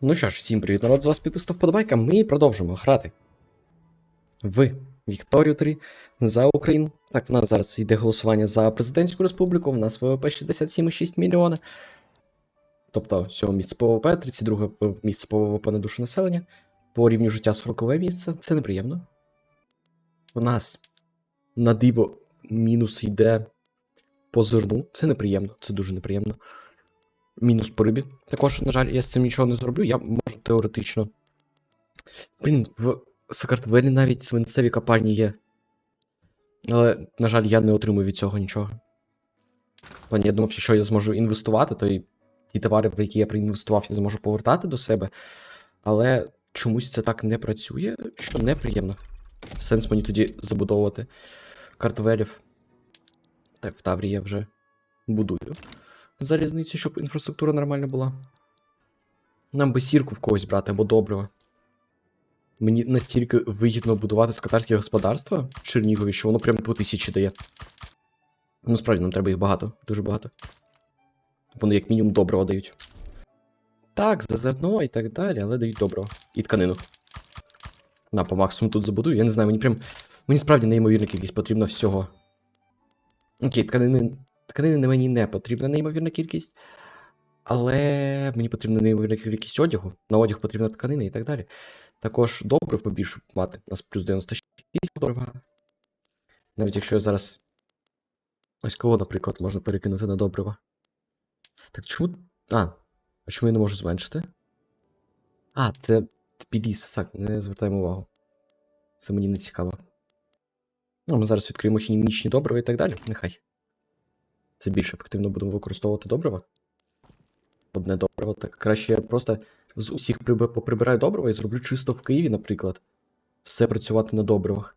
Ну що ж, всім привіт, народ, з вас підписав вподобайка. Ми продовжимо грати в Вікторію 3 за Україну. Так, в нас зараз йде голосування за президентську республіку. У нас ВВП 67,6 мільйона. Тобто, 7 місце по ВВП, 32 місце по ВВП на душу населення. По рівню життя 40 місце. Це неприємно. У нас на диво мінус йде по зерну. Це неприємно, це дуже неприємно. Мінус по рибі. Також, на жаль, я з цим нічого не зроблю. Я можу теоретично. Блін, в Сакартвелі навіть свинцеві копальні є. Але, на жаль, я не отримую від цього нічого. Плані, я думав, якщо я зможу інвестувати, то і ті товари, в які я проінвестував, я зможу повертати до себе. Але чомусь це так не працює, що неприємно. Сенс мені тоді забудовувати картвелів. Так, в Таврі я вже будую залізницю, щоб інфраструктура нормальна була. Нам би сірку в когось брати або добрива. Мені настільки вигідно будувати скотарське господарство в Чернігові, що воно прям по тисячі дає. Ну, справді, нам треба їх багато, дуже багато. Вони як мінімум добрива дають. Так, за зерно і так далі, але дають добрива. І тканину. На, по максимуму тут забудую. Я не знаю, мені прям. Мені справді неймовірна кількість потрібно всього. Окей, тканини Тканини мені не потрібна неймовірна кількість, але мені потрібна неймовірна кількість одягу. На одяг потрібна тканина і так далі. Також добрив побільше мати. У нас плюс 96 добрива. Навіть якщо я зараз. Ось кого, наприклад, можна перекинути на добрива. Так чому. А, а чому я не можу зменшити? А, це Тбіліс, так, не звертаємо увагу. Це мені не цікаво. Ну, ми зараз відкриємо хімічні добрива і так далі. Нехай. Це більш ефективно будемо використовувати добрива. Одне добриво. Так краще я просто з усіх приб... поприбираю добрива і зроблю чисто в Києві, наприклад. Все працювати на добривах.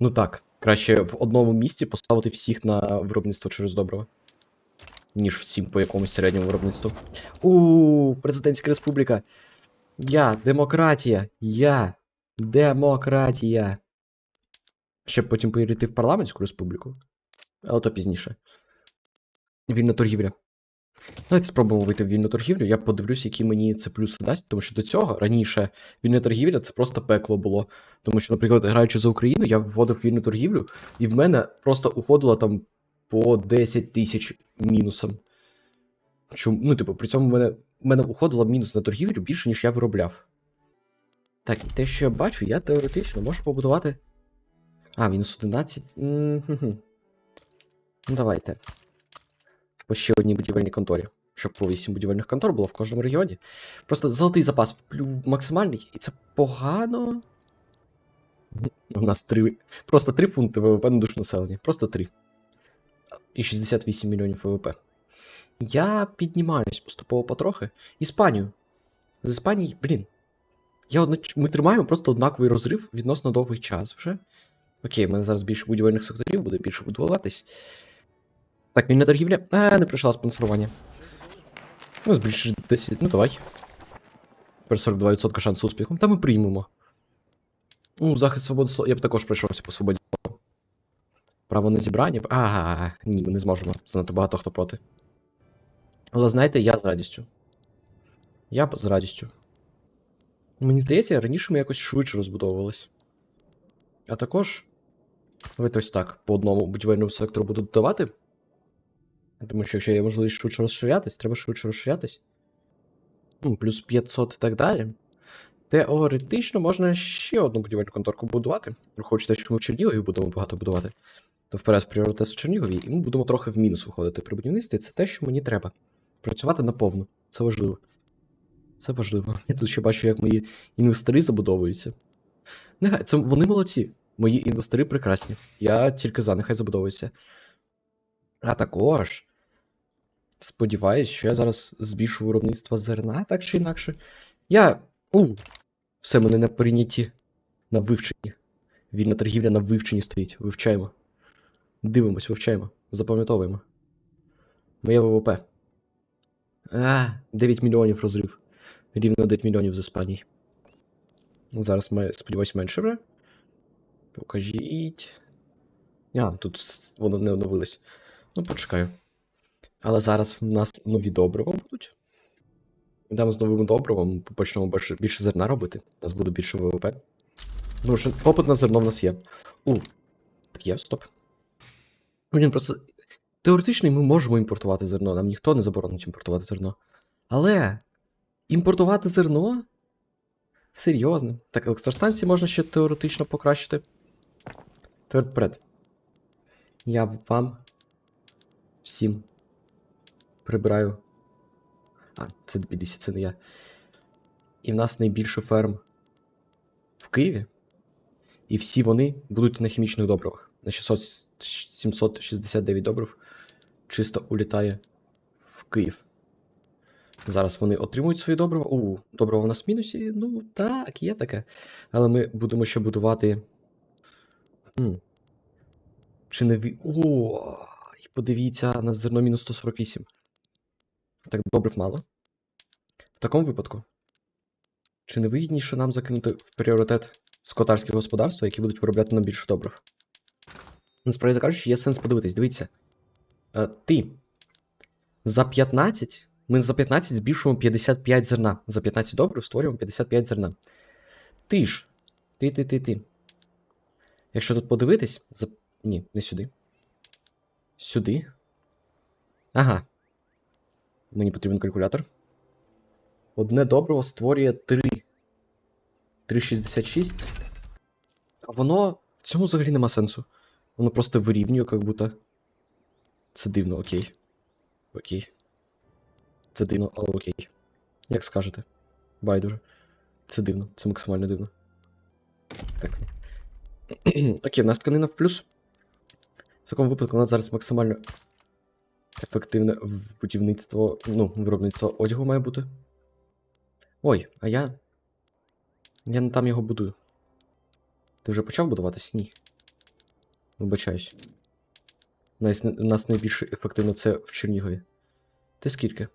Ну так, краще в одному місці поставити всіх на виробництво через добрива. Ніж всім по якомусь середньому виробництву. У президентська республіка. Я демократія. Я демократія. Щоб потім перейти в парламентську республіку. Але то пізніше. Вільна торгівля. Давайте спробуємо вийти в вільну торгівлю. Я подивлюсь, які мені це плюси дасть, тому що до цього раніше вільна торгівля це просто пекло було. Тому що, наприклад, граючи за Україну, я вводив вільну торгівлю, і в мене просто уходило там по 10 тисяч мінусом. Чому? Ну, типу, при цьому в мене, в мене уходило мінус на торгівлю більше, ніж я виробляв. Так, і те, що я бачу, я теоретично можу побудувати. А, мінус 11. М-хм-хм. Ну, давайте. По ще одній будівельній конторі. Щоб по 8 будівельних контор було в кожному регіоні. Просто золотий запас максимальний, і це погано. У нас три. Просто 3 пункти ВВП на душу населення. Просто 3. І 68 мільйонів ВВП. Я піднімаюсь поступово потрохи. Іспанію. З Іспанії, блін. Я одно... Ми тримаємо просто однаковий розрив відносно довгий час вже. Окей, в мене зараз більше будівельних секторів буде більше будуватись. Так, вільна торгівля. А, не пройшла спонсорування. Ну, збільшиш 10. Ну, давай. Тепер 42% шансу успіху. Та ми приймемо. Ну, захист свободи слова. Я б також пройшовся по свободі слова. Право на зібрання. А, ні, ми не зможемо. Занадто багато хто проти. Але знаєте, я з радістю. Я б з радістю. Мені здається, раніше ми якось швидше розбудовувались. А також. Давайте ось так, по одному будівельному сектору буду додавати. Тому що якщо є можливість швидше розширятись, треба швидше розширятись. Ну, плюс 500 і так далі. Теоретично можна ще одну будівельну конторку будувати. Враховуючи те, що ми в Чернігові будемо багато будувати, то вперед пріоритет в Чернігові, і ми будемо трохи в мінус виходити при будівництві. Це те, що мені треба. Працювати наповну. Це важливо. Це важливо. Я тут ще бачу, як мої інвестори забудовуються. Нехай, це вони молодці. Мої інвестори прекрасні. Я тільки за, нехай забудовуються. А також. Сподіваюсь, що я зараз збільшу виробництво зерна, так чи інакше. Я. У, все мене на прийнятті. На вивченні. Вільна торгівля на вивченні стоїть. Вивчаємо. Дивимось, вивчаємо. Запам'ятовуємо. Моє ВВП. А, 9 мільйонів розрив. Рівно 9 мільйонів з Іспанії. Зараз ми, сподіваюсь, менше вже. Покажіть. А, тут воно не оновилось. Ну, почекаю. Але зараз в нас нові добрива будуть. Йдемо з новим добривом, почнемо більше, більше зерна робити. У нас буде більше ВВП. Ну, що попит на зерно в нас є. У. Так є, стоп. Блін, просто. Теоретично ми можемо імпортувати зерно, нам ніхто не заборонить імпортувати зерно. Але імпортувати зерно? Серйозно. Так, електростанції можна ще теоретично покращити. Тепер вперед. Я вам всім прибираю. А, це Тбілісі, це не я. І в нас найбільше ферм в Києві. І всі вони будуть на хімічних добривах. На 600, 769 добрив чисто улітає в Київ. Зараз вони отримують свої добрива. У, добрива в нас в мінусі. Ну, так, є таке. Але ми будемо ще будувати. Хм. Чи не ві... О, і подивіться, на зерно мінус 148. Так, добрив мало. В такому випадку. Чи не вигідніше нам закинути в пріоритет скотарські господарства, які будуть виробляти нам більше добрив? Насправді кажучи, є сенс подивитись. Дивіться. Е, ти за 15. Ми за 15 збільшуємо 55 зерна. За 15 добрив створюємо 55 зерна. Ти ж. Ти, ти, ти, ти. Якщо тут подивитись. За... Ні, не сюди. Сюди. Ага. Мені потрібен калькулятор. Одне добриво створює 3. 3,66. А воно. В цьому взагалі нема сенсу. Воно просто вирівнює, як будто. Це дивно, окей. Окей. Це дивно, але окей. Як скажете. Байдуже. Це дивно, це максимально дивно. Так. окей, в нас тканина в плюс. В такому випадку у нас зараз максимально ефективне будівництво, ну, виробництво одягу має бути. Ой, а я. Я не там його будую. Ти вже почав будуватись? Ні. Вибачаюсь. У нас, у нас найбільш ефективно це в Чернігові. Ти скільки?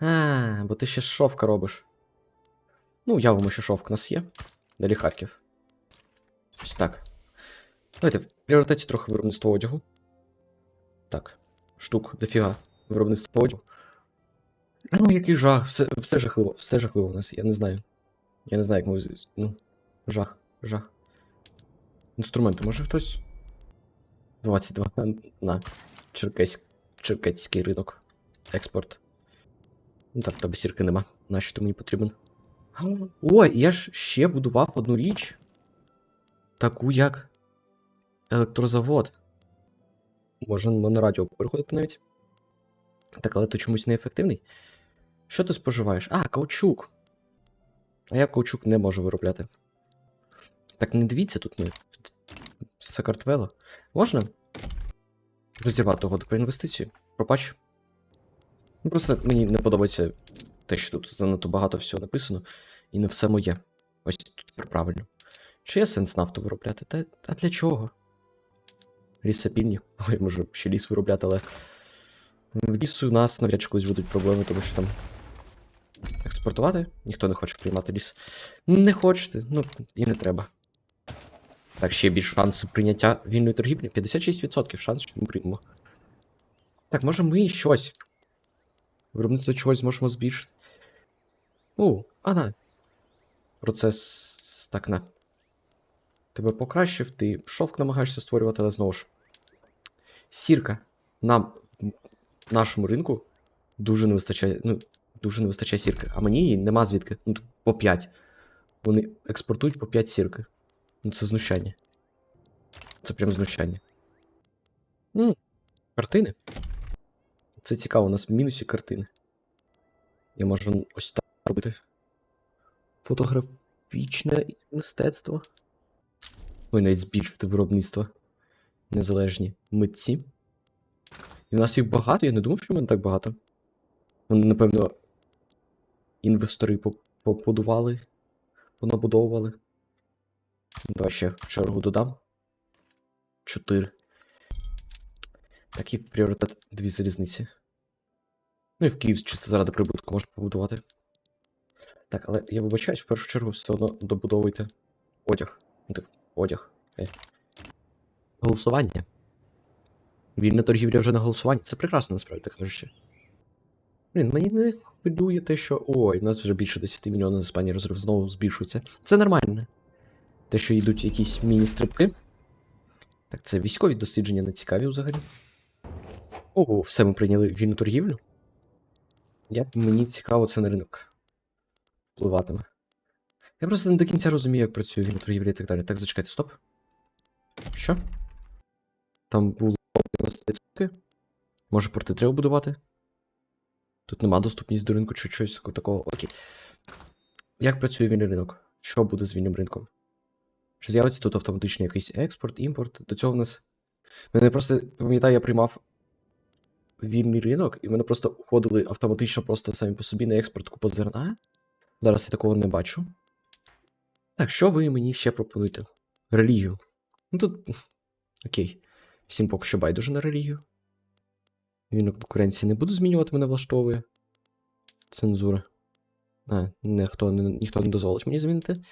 А, бо ти ще шовка робиш. Ну, явимо, що шовк у нас є. Далі Харків. Ось так. Давайте в пріоритеті трохи виробництво одягу. Так. Штук, дофіга. Виробництво одягу. Ну, який жах, все, все жахливо, все жахливо у нас, я не знаю. Я не знаю, як ми. Ну, жах, жах. Інструменти, може хтось? 22 на Черкеськ... Черкецький ринок. Експорт. Ну так, в тебе сірки нема. Нащо ти мені потрібен? Ой, я ж ще будував одну річ. Таку як. Електрозавод. Можемо на радіо переходити навіть. Так, але ти чомусь неефективний. Що ти споживаєш? А, каучук. А я каучук не можу виробляти. Так, не дивіться тут ми. Сакартвело. Можна розірвати угоду про інвестицію? Пробач. Ну, просто мені не подобається те, що тут занадто багато всього написано, і не все моє. Ось тут правильно. Чи є сенс нафту виробляти? Та, а для чого? Лісопільні. Ой, можу ще ліс виробляти, але. В лісу у нас навряд чи колись будуть проблеми, тому що там. Експортувати? Ніхто не хоче приймати ліс. Не хочете, ну і не треба. Так, ще більш шанси прийняття вільної торгівлі. 56% шанс, що ми приймемо. Так, може ми щось. Виробництво чогось зможемо збільшити. У, ага. Процес. Так, на. Тебе покращив, ти шовк намагаєшся створювати, але знову ж. Сірка. Нам нашому ринку дуже не вистачає. Ну, дуже не вистачає сірки. А мені її нема звідки. Ну, по 5. Вони експортують по 5 сірки. Ну, це знущання. Це прям знущання. М, Картини. Це цікаво, у нас в мінусі картини. Я можу ось так робити. Фотографічне мистецтво. Ой, навіть збільшити виробництво. Незалежні митці. І в нас їх багато, я не думав, що в мене так багато. Вони, напевно, інвестори побудували, понабудовували. Давай ще чергу додам. 4. Такий пріоритет дві залізниці. Ну і в Київ чисто заради прибутку можна побудувати. Так, але я вибачаюсь, в першу чергу все одно добудовуйте одяг. Ну, так, одяг. Е. Голосування. Вільна торгівля вже на голосуванні. Це прекрасно, насправді так кажучи. Блін, мені не хвилює те, що. Ой, в нас вже більше 10 мільйонів з Іспанії розрив знову збільшується. Це нормально. Те, що йдуть якісь міні-стрибки. Так, це військові дослідження не цікаві взагалі. Ого, все ми прийняли вільну торгівлю. Я, мені цікаво це на ринок впливатиме. Я просто не до кінця розумію, як працює вільна торгівля і так далі. Так, зачекайте, стоп. Що? Там було 90%. Може, порти треба будувати? Тут нема доступність до ринку чи щось такого. Окей. Як працює вільний ринок? Що буде з вільним ринком? Чи з'явиться тут автоматичний якийсь експорт, імпорт? До цього в нас. Мене просто, пам'ятаю, я приймав вільний ринок, і мене просто уходили автоматично просто самі по собі на експорт купа зерна. Зараз я такого не бачу. Так, що ви мені ще пропонуєте? Релігію. Ну тут. Окей. Всім поки що байдуже на релігію. Вільну конкуренції не буду змінювати, мене влаштовує. Цензура. А, ніхто ніхто не дозволить мені змінити.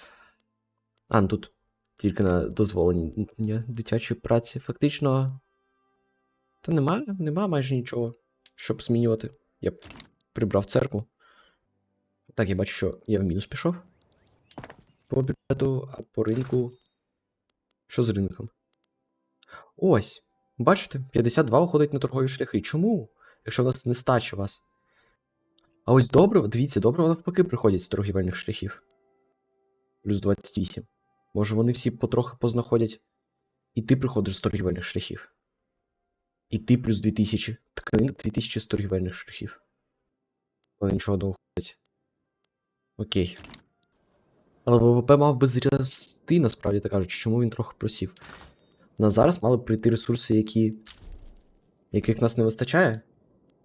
А, ну тут тільки на дозволені дитячої праці. Фактично. Та нема, нема майже нічого, щоб змінювати. Я б прибрав церкву. Так, я бачу, що я в мінус пішов. По бюджету, а по ринку. Що з ринком? Ось. Бачите, 52 уходить на торгові шляхи. Чому? Якщо в нас нестача вас. А ось добре, дивіться, добре навпаки приходять з торгівельних шляхів. Плюс 28. Може вони всі потрохи познаходять. І ти приходиш з торгівельних шляхів. І ти плюс 2000. Тканина 2000 з торгівельних шляхів. Але нічого не уходить. Окей. Але ВВП мав би зрости, насправді так кажучи, чому він трохи просів. У нас зараз мали б прийти ресурси, які... яких нас не вистачає,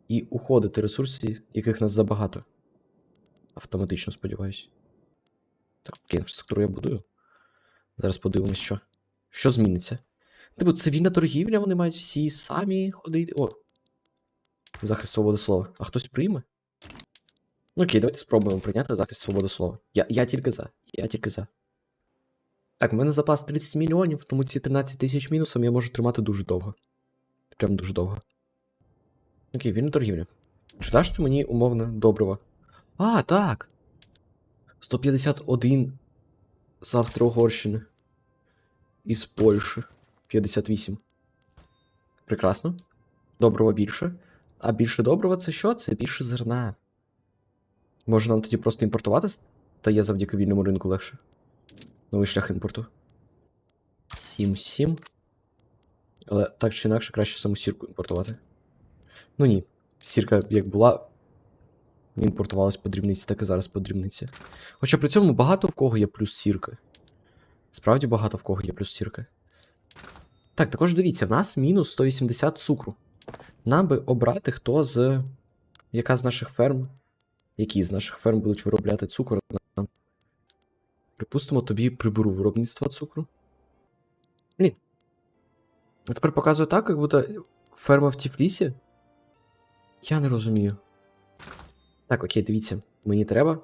і уходити ресурси, яких нас забагато. Автоматично, сподіваюсь. Так, інфраструктуру я будую. Зараз подивимось, що. Що зміниться? Типу, цивільна торгівля, вони мають всі самі ходити. О! Захист свободи слова. А хтось прийме? Ну окей, давайте спробуємо прийняти захист свободи слова. Я, я тільки за. Я тільки за. Так, в мене запас 30 мільйонів, тому ці 13 тисяч мінусом я можу тримати дуже довго. Прям дуже довго. Окей, вільна торгівля. Чи даш ти мені умовно добриво? А, так. 151 з Австро-Угорщини. Із Польщі. 58. Прекрасно. Доброго більше. А більше доброго це що? Це більше зерна. Може нам тоді просто імпортувати стає завдяки вільному ринку легше. Новий шлях імпорту. 7-7. Але так чи інакше краще саму сірку імпортувати. Ну ні. Сірка як була. Імпортувалась по дрібниці, так і зараз по дрібниці. Хоча при цьому багато в кого є плюс сірка. Справді багато в кого є плюс сірка. Так, також дивіться, в нас мінус 180 цукру. Нам би обрати, хто з. Яка з наших ферм. Які з наших ферм будуть виробляти цукор. Припустимо, тобі приберу виробництво цукру. Блін. А тепер показую так, як будто ферма в Тіфлісі. Я не розумію. Так, окей, дивіться, мені треба.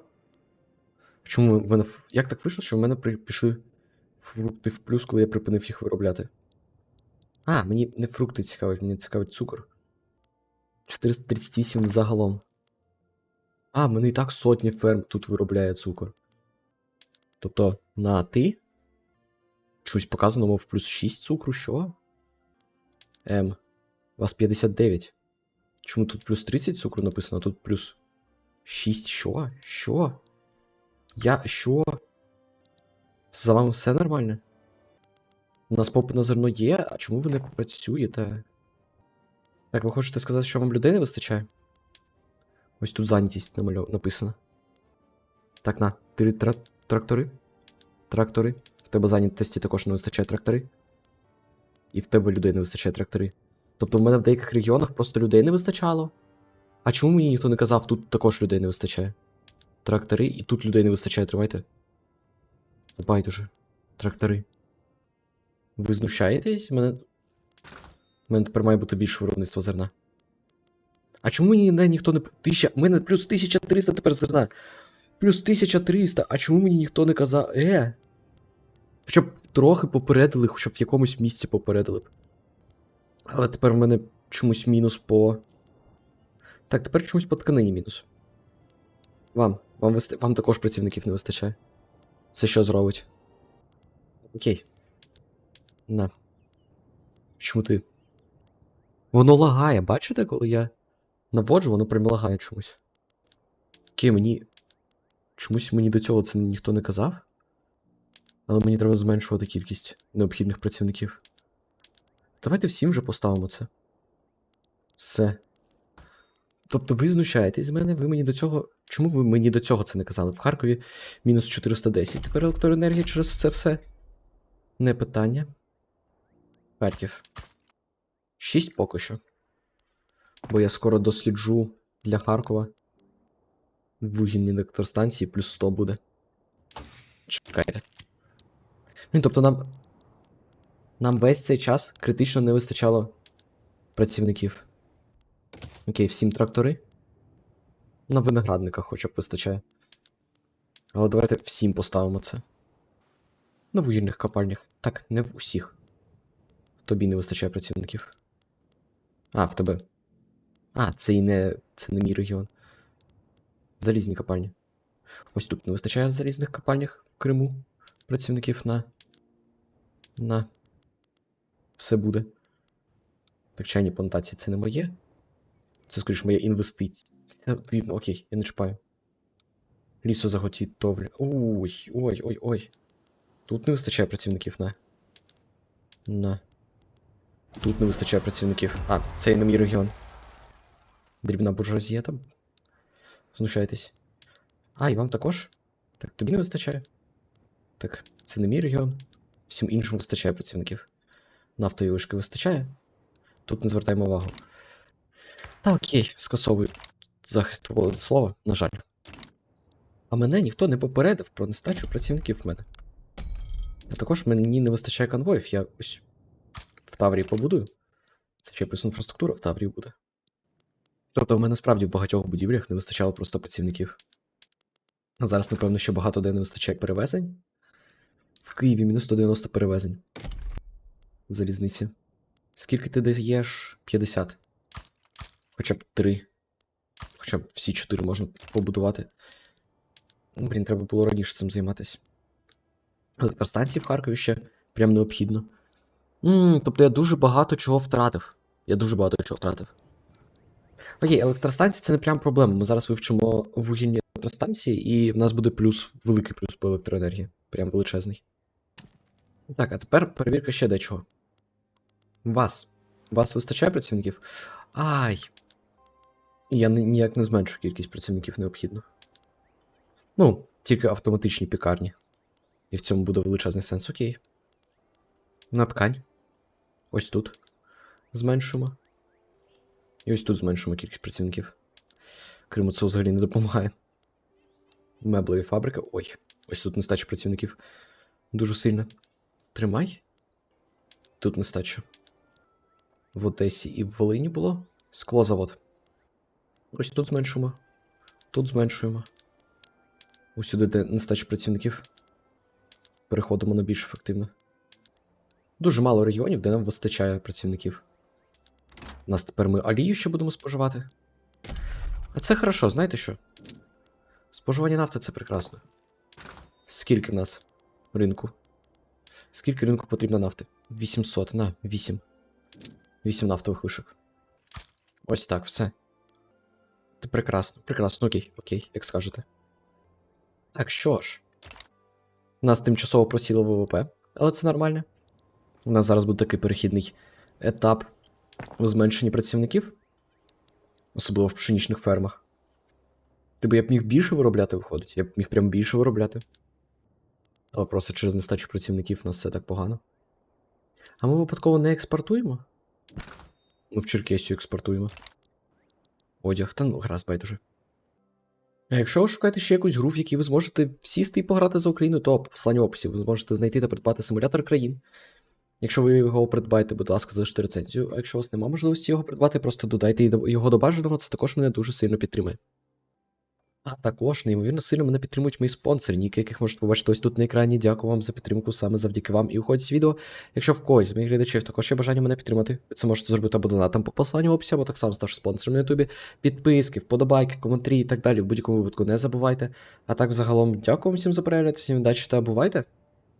Чому в мене. Як так вийшло, що в мене пішли фрукти в плюс, коли я припинив їх виробляти? А, мені не фрукти цікавить, мені цікавить цукор. 438 загалом. А, мене і так сотні ферм тут виробляє цукор. Тобто, на ти? Щось показано, мов плюс 6 цукру, що? М. У вас 59. Чому тут плюс 30 цукру написано, а тут плюс 6 що? Що? Я що? За вами все нормально? У нас попит на зерно є, а чому ви не працюєте? Так, ви хочете сказати, що вам людей не вистачає? Ось тут зайнятість намальов... написано. Так, на, три тра... трактори. Трактори. В тебе зайнятості також не вистачає трактори. І в тебе людей не вистачає трактори. Тобто в мене в деяких регіонах просто людей не вистачало. А чому мені ніхто не казав, тут також людей не вистачає? Трактори, і тут людей не вистачає, тримайте. Байдуже. Трактори. Ви знущаєтесь? У мене. Мене тепер має бути більше виробництва зерна. А чому мені ніхто не. Тисяча. У мене плюс 1300 тепер зерна. Плюс 1300. А чому мені ніхто не казав. Е. Хоча б трохи попередили, хоча б в якомусь місці попередили б. Але тепер в мене чомусь мінус по. Так, тепер чомусь по тканині мінус. Вам. Вам, висти... Вам також працівників не вистачає. Це що зробить? Окей. На. Чому ти? Воно лагає, бачите, коли я наводжу, воно прям лагає чомусь. Окей, мені. Чомусь мені до цього це ніхто не казав. Але мені треба зменшувати кількість необхідних працівників. Давайте всім вже поставимо це. Все. Тобто ви знущаєтесь з мене, ви мені до цього. Чому ви мені до цього це не казали? В Харкові мінус 410. Тепер електроенергія через це все. Не питання. Харків. 6 поки що. Бо я скоро досліджу для Харкова. Вугільні електростанції плюс 100 буде. Чекайте. Ну, тобто нам. Нам весь цей час критично не вистачало працівників. Окей, всім трактори. На виноградниках хоча б вистачає. Але давайте всім поставимо це. На вугільних копальнях. Так, не в усіх. Тобі не вистачає працівників. А, в тебе. А, це і не. Це не мій регіон. Залізні копальні. Ось тут не вистачає в залізних копальнях в Криму працівників на. На. Все буде. Так, чайні плантації це не моє. Це, скоріш, моя інвестиція. Це окей, я не чіпаю. Лісозаготівля. Ой, ой, ой, ой. Тут не вистачає працівників на. На. Тут не вистачає працівників. А, це не мій регіон. Дрібна буржуазія там. Знущайтесь. А, і вам також? Так, тобі не вистачає. Так, це не мій регіон. Всім іншим вистачає працівників. Нафтової вишки вистачає. Тут не звертаємо увагу. Та окей, скасовую захист слова, на жаль. А мене ніхто не попередив про нестачу працівників в мене. А також мені не вистачає конвоїв, я ось в Таврії побудую. Це ще плюс інфраструктура в Таврії буде. Тобто в мене справді в багатьох будівлях не вистачало просто працівників. А зараз, напевно, ще багато де не вистачає перевезень. В Києві мінус 190 перевезень. Залізниці. Скільки ти даєш? 50. Хоча б 3. Хоча б всі 4 можна побудувати. Ну, Блін, треба було раніше цим займатися. Електростанції в Харкові ще прям необхідно. м тобто я дуже багато чого втратив. Я дуже багато чого втратив. Окей, електростанції це не прям проблема. Ми зараз вивчимо вугільні електростанції, і в нас буде плюс, великий плюс по електроенергії. Прям величезний. Так, а тепер перевірка ще дечого. Вас. Вас вистачає працівників? Ай. Я ніяк не зменшу кількість працівників необхідно. Ну, тільки автоматичні пікарні. І в цьому буде величезний сенс, окей. На ткань. Ось тут. Зменшуємо. І ось тут зменшуємо кількість працівників. Криму це взагалі не допомагає. Меблеві фабрика. Ой, ось тут нестача працівників. Дуже сильно. Тримай. Тут нестача. В Одесі і в Волині було. Склозавод. Ось тут зменшуємо. Тут зменшуємо. Усюди, де нестача працівників. Переходимо на більш ефективно. Дуже мало регіонів, де нам вистачає працівників. У нас тепер ми олію ще будемо споживати. А це хорошо, знаєте що? Споживання нафти це прекрасно. Скільки в нас ринку? Скільки ринку потрібно нафти? 800, на, 8. 8 нафтових вишок. Ось так, все. Це прекрасно, прекрасно, окей, окей, як скажете. Так що ж. У нас тимчасово просіло ВВП, але це нормально. У нас зараз буде такий перехідний етап у зменшенні працівників, особливо в пшенічних фермах. Ти б я б міг більше виробляти, виходить. Я б міг прям більше виробляти. Але просто через нестачу працівників у нас все так погано. А ми випадково не експортуємо? Ну, в Черкесію експортуємо. Одяг, та ну, гаразд байдуже. А якщо ви шукаєте ще якусь гру, в якій ви зможете сісти і пограти за Україну, то по посланню в описі ви зможете знайти та придбати симулятор країн. Якщо ви його придбаєте, будь ласка, залиште рецензію. А якщо у вас немає можливості його придбати, просто додайте його до бажаного, це також мене дуже сильно підтримує. А також неймовірно сильно мене підтримують мої спонсори, ніки яких можете побачити ось тут на екрані. Дякую вам за підтримку, саме завдяки вам. І виходить з відео. Якщо в когось з моїх глядачів також є бажання мене підтримати, ви це можете зробити або донатом по посиланню в описі, або так само ставши спонсором на Ютубі. Підписки, вподобайки, коментарі і так далі. В будь-якому випадку не забувайте. А так, загалом, дякую вам всім за перегляд, всім удачі та бувайте!